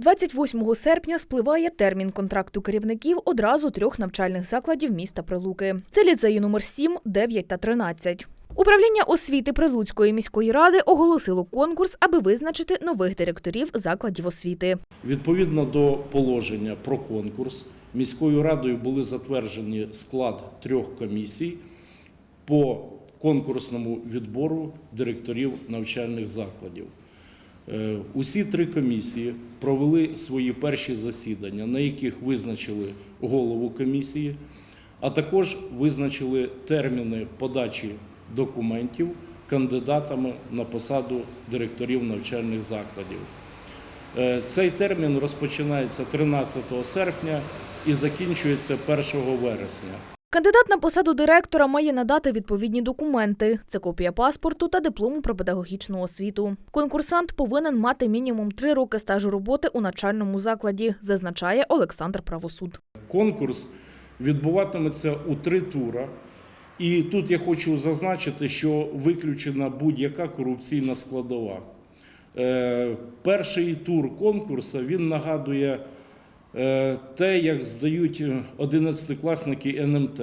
28 серпня спливає термін контракту керівників одразу трьох навчальних закладів міста Прилуки. Це ліцеї номер 7, 9 та 13. Управління освіти Прилуцької міської ради оголосило конкурс, аби визначити нових директорів закладів освіти. Відповідно до положення про конкурс, міською радою були затверджені склад трьох комісій по конкурсному відбору директорів навчальних закладів. Е, Усі три комісії провели свої перші засідання, на яких визначили голову комісії, а також визначили терміни подачі документів кандидатами на посаду директорів навчальних закладів. Е, Цей термін розпочинається 13 серпня і закінчується 1 вересня. Кандидат на посаду директора має надати відповідні документи: це копія паспорту та диплому про педагогічну освіту. Конкурсант повинен мати мінімум три роки стажу роботи у навчальному закладі, зазначає Олександр Правосуд. Конкурс відбуватиметься у три тура. І тут я хочу зазначити, що виключена будь-яка корупційна складова. Е, Перший тур конкурсу він нагадує те, як здають 11-класники НМТ.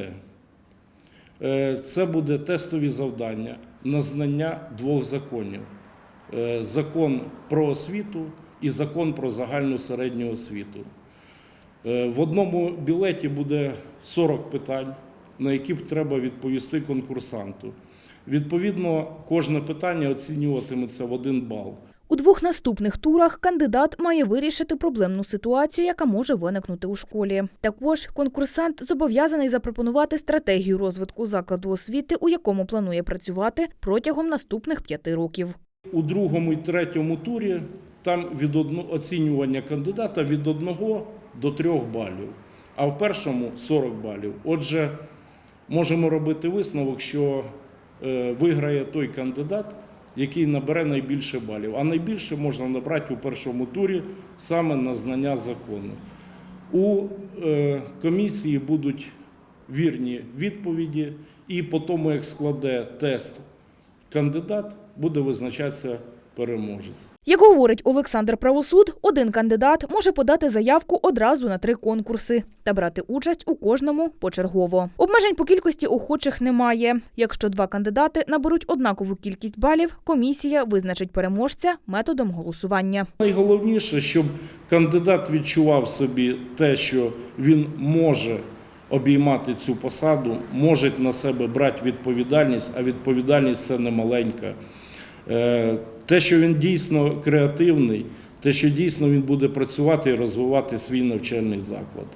Е, Це буде тестові завдання на знання двох законів: Е, закон про освіту і закон про загальну середню освіту. Е, В одному білеті буде 40 питань, на які б треба відповісти конкурсанту. Відповідно, кожне питання оцінюватиметься в один бал. У двох наступних турах кандидат має вирішити проблемну ситуацію, яка може виникнути у школі. Також конкурсант зобов'язаний запропонувати стратегію розвитку закладу освіти, у якому планує працювати протягом наступних п'яти років. У другому і третьому турі там від оцінювання кандидата від 1 до 3 балів, а в першому 40 балів. Отже, можемо робити висновок, що е, виграє той кандидат, який набере найбільше балів. А найбільше можна набрати у першому турі саме на знання закону. У е, комісії будуть вірні відповіді, і по тому, як складе тест кандидат, буде визначатися переможець. Як говорить Олександр Правосуд, один кандидат може подати заявку одразу на три конкурси та брати участь у кожному почергово. Обмежень по кількості охочих немає. Якщо два кандидати наберуть однакову кількість балів, комісія визначить переможця методом голосування. Найголовніше, щоб кандидат відчував собі те, що він може обіймати цю посаду, може на себе брати відповідальність, а відповідальність це не маленька. Те, що він дійсно креативний, те, що дійсно він буде працювати і розвивати свій навчальний заклад.